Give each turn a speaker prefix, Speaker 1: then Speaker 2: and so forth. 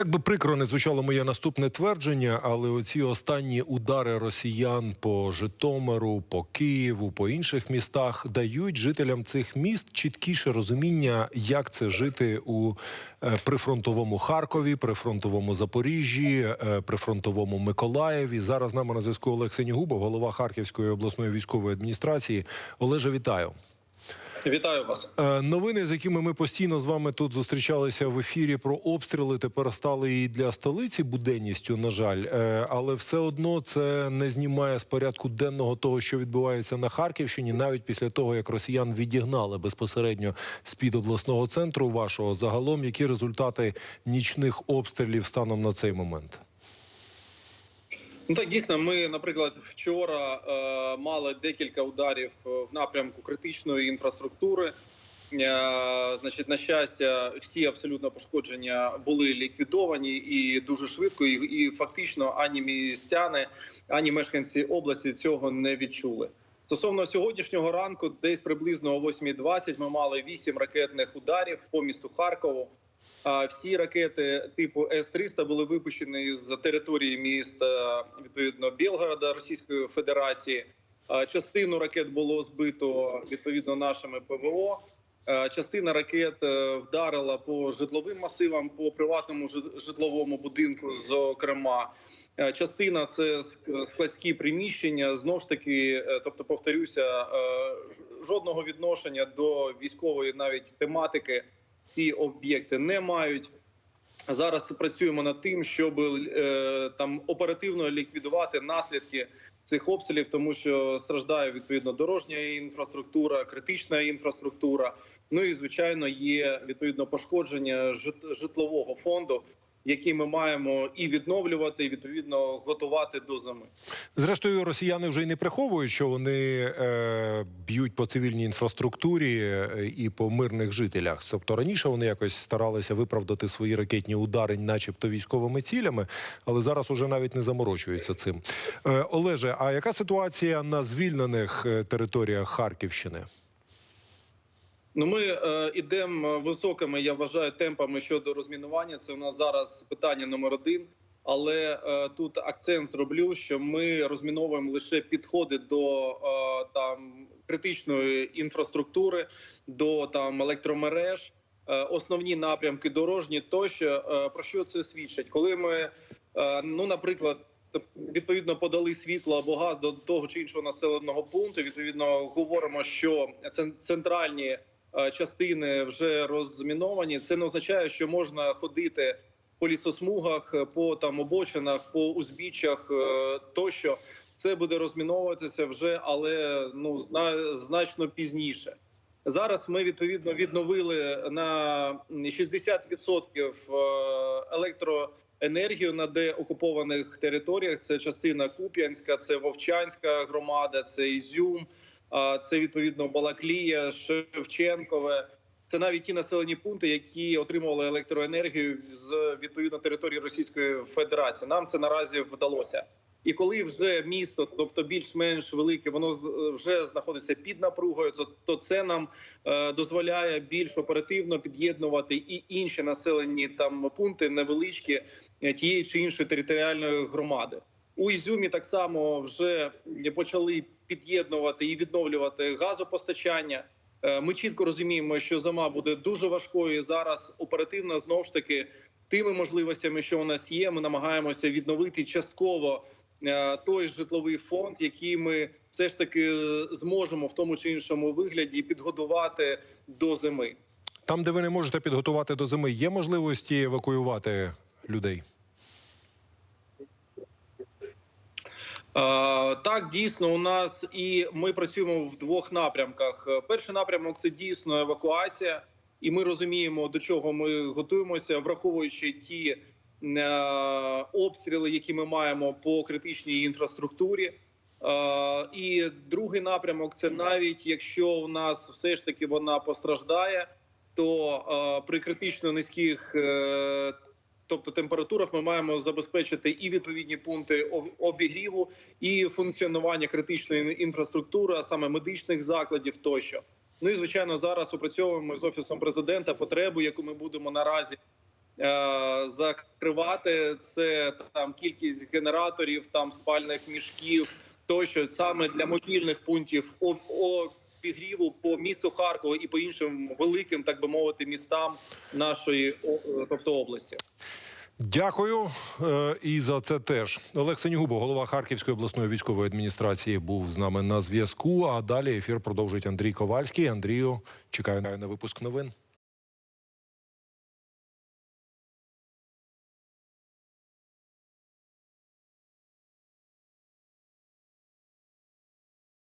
Speaker 1: Як би прикро не звучало моє наступне твердження, але оці останні удари росіян по Житомиру, по Києву, по інших містах дають жителям цих міст чіткіше розуміння, як це жити у е, прифронтовому Харкові, прифронтовому Запоріжжі, е, прифронтовому Миколаєві. Зараз з нами на зв'язку Олег Сенігубов, голова Харківської обласної військової адміністрації. Олеже, вітаю.
Speaker 2: Вітаю вас.
Speaker 1: Е, Новини, з якими ми постійно з вами тут зустрічалися в ефірі про обстріли, тепер стали і для столиці буденністю. На жаль, Е, але все одно це не знімає з порядку денного того, що відбувається на Харківщині, навіть після того як росіян відігнали безпосередньо з під обласного центру вашого. Загалом, які результати нічних обстрілів станом на цей момент?
Speaker 2: Ну так дійсно, ми, наприклад, вчора е, мали декілька ударів е, в напрямку критичної інфраструктури. Е, значить, на щастя, всі абсолютно пошкодження були ліквідовані і дуже швидко, і, і фактично ані містяни, ані мешканці області цього не відчули. Стосовно сьогоднішнього ранку, десь приблизно о 8.20 ми мали 8 ракетних ударів по місту Харкову. А всі ракети типу С-300 були випущені з території міста відповідно Білгорода Російської Федерації. Частину ракет було збито відповідно нашими ПВО. Частина ракет е, вдарила по житловим масивам, по приватному житловому будинку. Зокрема, Е, частина це складські приміщення. Знов ж таки, е, тобто, повторюся, жодного відношення до військової навіть тематики ці об'єкти не мають. Зараз працюємо над тим, щоб е, там оперативно ліквідувати наслідки цих обстрілів, тому що страждає відповідно дорожня інфраструктура, критична інфраструктура. Ну і звичайно є відповідно пошкодження жит- житлового фонду, який ми маємо і відновлювати, і відповідно готувати до зими.
Speaker 1: Зрештою, росіяни вже й не приховують, що вони е, б'ють по цивільній інфраструктурі е, і по мирних жителях. Тобто раніше вони якось старалися виправдати свої ракетні удари, начебто військовими цілями, але зараз уже навіть не заморочуються цим. Е, Олеже, а яка ситуація на звільнених е, територіях Харківщини?
Speaker 2: Ну, ми е, ідемо високими, я вважаю, темпами щодо розмінування. Це у нас зараз питання номер один. Але е, тут акцент зроблю, що ми розміновуємо лише підходи до е, там критичної інфраструктури, до там електромереж, е, основні напрямки дорожні. Тощо е, про що це свідчить, коли ми е, ну, наприклад. Відповідно, подали світло або газ до того чи іншого населеного пункту. Відповідно, говоримо, що центральні е, частини вже розміновані. Це не означає, що можна ходити по лісосмугах, е, по там обочинах, по узбіччях е, тощо. Це буде розміновуватися вже, але ну зна, значно пізніше. Зараз ми відповідно відновили на 60% е, електроенергію на деокупованих територіях. Це частина Куп'янська, це Вовчанська громада, це Ізюм, це відповідно Балаклія, Шевченкове. Це навіть ті населені пункти, які отримували електроенергію з відповідно території Російської Федерації. Нам це наразі вдалося. І коли вже місто, тобто більш-менш велике, воно вже знаходиться під напругою, то це нам е, дозволяє більш оперативно під'єднувати і інші населені там пункти невеличкі е, тієї чи іншої територіальної громади. У Ізюмі так само вже почали під'єднувати і відновлювати газопостачання. Е, Ми чітко розуміємо, що зима буде дуже важкою. і Зараз оперативно знову ж таки тими можливостями, що у нас є, ми намагаємося відновити частково е, той житловий фонд, який ми все ж таки е, зможемо в тому чи іншому вигляді підготувати до зими.
Speaker 1: Там, де ви не можете підготувати до зими, є можливості евакуювати людей?
Speaker 2: Так, дійсно, у нас і ми працюємо в двох напрямках. Е, Перший напрямок це дійсно евакуація, і ми розуміємо, до чого ми готуємося, враховуючи ті е, обстріли, які ми маємо по критичній інфраструктурі. Е, І другий напрямок це навіть якщо у нас все ж таки вона постраждає, то е, при критично низьких е, тобто температурах ми маємо забезпечити і відповідні пункти обігріву, і функціонування критичної інфраструктури, а саме медичних закладів тощо. Ну і звичайно, зараз опрацьовуємо з офісом президента потребу, яку ми будемо наразі е, закривати. Це там кількість генераторів, там спальних мішків, тощо саме для мобільних пунктів о- обігріву по місту Харкову і по іншим великим, так би мовити, містам нашої тобто області.
Speaker 1: Дякую е, і за це теж. Олег Сенігубов, голова Харківської обласної військової адміністрації, був з нами на зв'язку. А далі ефір продовжить Андрій Ковальський. Андрію, чекаю на випуск новин.